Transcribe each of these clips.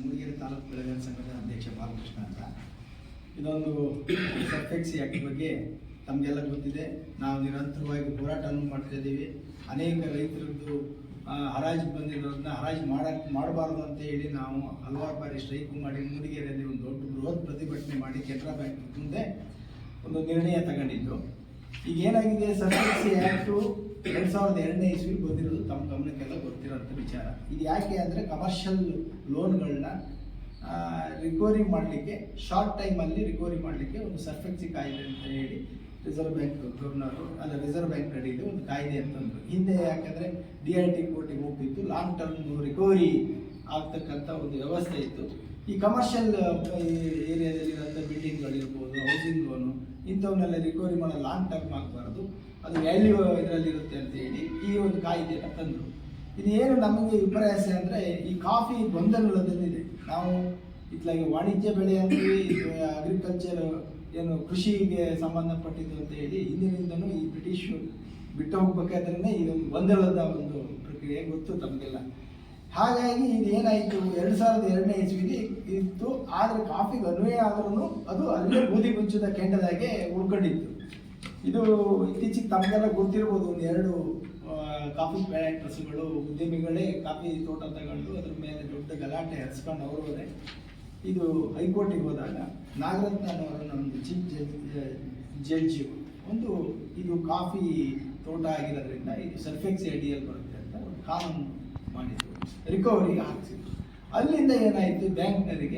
ಮೂಡಿಗೆರೆ ತಾಲೂಕು ಬೆಳಗಾವಿ ಸಂಘದ ಅಧ್ಯಕ್ಷ ಬಾಲಕೃಷ್ಣ ಅಂತ. ಇದೊಂದು ಸರ್ಫೆಕ್ಸಿ ಆಕ್ಟ್ ಬಗ್ಗೆ ತಮಗೆಲ್ಲ ಗೊತ್ತಿದೆ. ನಾವು ನಿರಂತರವಾಗಿ ಹೋರಾಟವನ್ನು ಮಾಡ್ತಾ ಇದ್ದೀವಿ. ಅನೇಕ ರೈತರದ್ದು ಹರಾಜು ಬಂದಿರೋದನ್ನ ಹರಾಜು ಮಾಡಕ್ ಮಾಡಬಾರ್ದು ಅಂತ ಹೇಳಿ ನಾವು ಹಲವಾರು ಬಾರಿ ಸ್ಟ್ರೈಕ್ ಮಾಡಿ ಮೂಡಿಗೆರೆಯಲ್ಲಿ ಒಂದು ದೊಡ್ಡ ಬೃಹತ್ ಪ್ರತಿಭಟನೆ ಮಾಡಿ ಕೆನರಾ ಬ್ಯಾಂಕ್ ಮುಂದೆ ಒಂದು ನಿರ್ಣಯ ತಗೊಂಡಿದ್ದು. ಈಗ ಏನಾಗಿದೆ ಸರ್ಫೆಕ್ಸಿ ಆ್ಯಕ್ಟು ಎರಡು ಸಾವಿರದ ಎರಡನೇ ಇಸ್ವಿ ಬಂದಿರೋದು ತಮ್ಮ ಗಮನಕ್ಕೆಲ್ಲ ಗೊತ್ತಿರೋಂಥ ವಿಚಾರ. ಇದು ಯಾಕೆ ಅಂದರೆ ಕಮರ್ಷಿಯಲ್ ಲೋನ್ಗಳನ್ನ ರಿಕವರಿ ಮಾಡಲಿಕ್ಕೆ ಶಾರ್ಟ್ ಟೈಮಲ್ಲಿ ರಿಕವರಿ ಮಾಡಲಿಕ್ಕೆ ಒಂದು ಸರ್ಫೆಕ್ಸಿ ಕಾಯ್ದೆ ಅಂತ ಹೇಳಿ ರಿಸರ್ವ್ ಬ್ಯಾಂಕ್ ಗವರ್ನರು ಅಲ್ಲ ರಿಸರ್ವ್ ಬ್ಯಾಂಕ್ ನಡೀದು ಒಂದು ಕಾಯ್ದೆ ಅಂತಂದರು ಹಿಂದೆ ಯಾಕಂದರೆ ಡಿ ಐ ಟಿ ಕೋರ್ಟಿಗೆ ಹೋಗ್ತಿತ್ತು ಲಾಂಗ್ ಟರ್ಮ್ ರಿಕವರಿ ಆಗ್ತಕ್ಕಂಥ ಒಂದು ವ್ಯವಸ್ಥೆ ಇತ್ತು. ಈ ಕಮರ್ಷಿಯಲ್ ಏರಿಯಾದಲ್ಲಿರೋಂಥ ಬಿಲ್ಡಿಂಗ್ಗಳಿರ್ಬೋದು ಹೌಸಿಂಗ್ ಲೋನು ಇಂಥವನ್ನೆಲ್ಲ ರಿಕವರಿ ಮಾಡೋ ಲಾಂಗ್ ಟರ್ಮ್ ಆಗಬಾರ್ದು. ಅದು ವ್ಯಾಲ್ಯೂ ಇದರಲ್ಲಿರುತ್ತೆ ಅಂತ ಹೇಳಿ ಈ ಒಂದು ಕಾಯ್ದೆಯನ್ನು ತಂದರು. ಇದು ಏನು ನಮಗೆ ವಿಪರ್ಯಾಸ ಅಂದರೆ ಈ ಕಾಫಿ ಗೊಂದಲದಲ್ಲಿದೆ ನಾವು ಇತ್ಲಾಗಿ ವಾಣಿಜ್ಯ ಬೆಳೆ ಅಂತೀವಿ ಅಗ್ರಿಕಲ್ಚರ್ ಏನು ಕೃಷಿಗೆ ಸಂಬಂಧಪಟ್ಟಿದ್ದು ಅಂತ ಹೇಳಿ ಹಿಂದಿನಿಂದನೂ ಈ ಬ್ರಿಟಿಷ್ ಬಿಟ್ಟು ಹೋಗ್ಬೇಕಾದ್ರೆ ಇದೊಂದು ಗೊಂದಲದ ಒಂದು ಪ್ರಕ್ರಿಯೆ ಗೊತ್ತು ತಮಗೆಲ್ಲ. ಹಾಗಾಗಿ ಇದು ಏನಾಯಿತು ಎರಡು ಸಾವಿರದ ಎರಡನೇ ಇಸ್ವಿಲಿ ಇತ್ತು, ಆದರೆ ಕಾಫಿಗೆ ಅನ್ವಯ ಆದ್ರೂ ಅದು ಅಲ್ಲೇ ಬೂದಿ ಮುಚ್ಚಿದ ಕೆಂಡದಾಗೆ ಉಳ್ಕೊಂಡಿತ್ತು. ಇದು ಇತ್ತೀಚೆಗೆ ತಮಗೆಲ್ಲ ಗೊತ್ತಿರ್ಬೋದು, ಒಂದು ಎರಡು ಕಾಫಿ ಪ್ಲಾಂಟರ್ಸ್ಗಳು ಉದ್ಯಮಿಗಳೇ ಕಾಫಿ ತೋಟ ತಗೊಂಡು ಅದ್ರ ಮೇಲೆ ದೊಡ್ಡ ಗಲಾಟೆ ಹರಿಸ್ಕೊಂಡು ಅವರವರೇ ಇದು ಹೈಕೋರ್ಟಿಗೆ ಹೋದಾಗ ನಾಗರತ್ನವರ ನಮ್ಮದು ಚೀಫ್ ಜಡ್ಜ್ ಜಡ್ಜ್ ಒಂದು ಇದು ಕಾಫಿ ತೋಟ ಆಗಿರೋದ್ರಿಂದ ಇದು ಸರ್ಫೆಕ್ಸ್ ಅಡಿಯಲ್ಲಿ ಬರುತ್ತೆ ಅಂತ ಒಂದು ಕಾನೂನು ಮಾಡಿದ್ರು. ರಿಕವರಿ ಹಾಕ್ಸಿದ್ರು. ಅಲ್ಲಿಂದ ಏನಾಯಿತು, ಬ್ಯಾಂಕ್ನವರಿಗೆ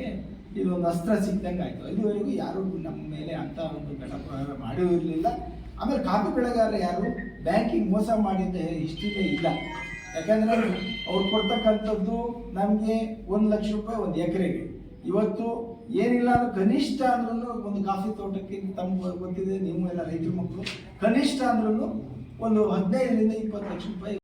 ಇದೊಂದು ಅಸ್ತ್ರ ಸಿಕ್ಕಂಗೆ ಆಯಿತು. ಅಲ್ಲಿವರೆಗೂ ಯಾರು ನಮ್ಮ ಮೇಲೆ ಅಂತ ಒಂದು ಘಟಪ್ರಹಾರ ಮಾಡೂ ಇರಲಿಲ್ಲ. ಆಮೇಲೆ ಕಾಫಿ ಬೆಳೆಗಾರರು ಯಾರು? ಬ್ಯಾಂಕಿಂಗ್ ಮೋಸ ಮಾಡಿದ್ದ ಹಿಸ್ಟ್ರಿನೇ ಇಲ್ಲ. ಯಾಕಂದರೆ ಅವ್ರು ಕೊಡ್ತಕ್ಕಂಥದ್ದು ನಮಗೆ ಒಂದು ಲಕ್ಷ ರೂಪಾಯಿ ಒಂದು ಎಕರೆಗೆ. ಇವತ್ತು ಏನಿಲ್ಲ ಅಂದ್ರೆ ಕನಿಷ್ಠ ಅಂದ್ರೂ ಒಂದು ಕಾಫಿ ತೋಟಕ್ಕೆ ತಮ್ಗೆ ಗೊತ್ತಿದೆ ನೀವು ಎಲ್ಲ ರೈತರ ಮಕ್ಕಳು. ಕನಿಷ್ಠ ಅಂದ್ರೂ ಒಂದು ಹದಿನೈದರಿಂದ ಇಪ್ಪತ್ತು ಲಕ್ಷ ರೂಪಾಯಿ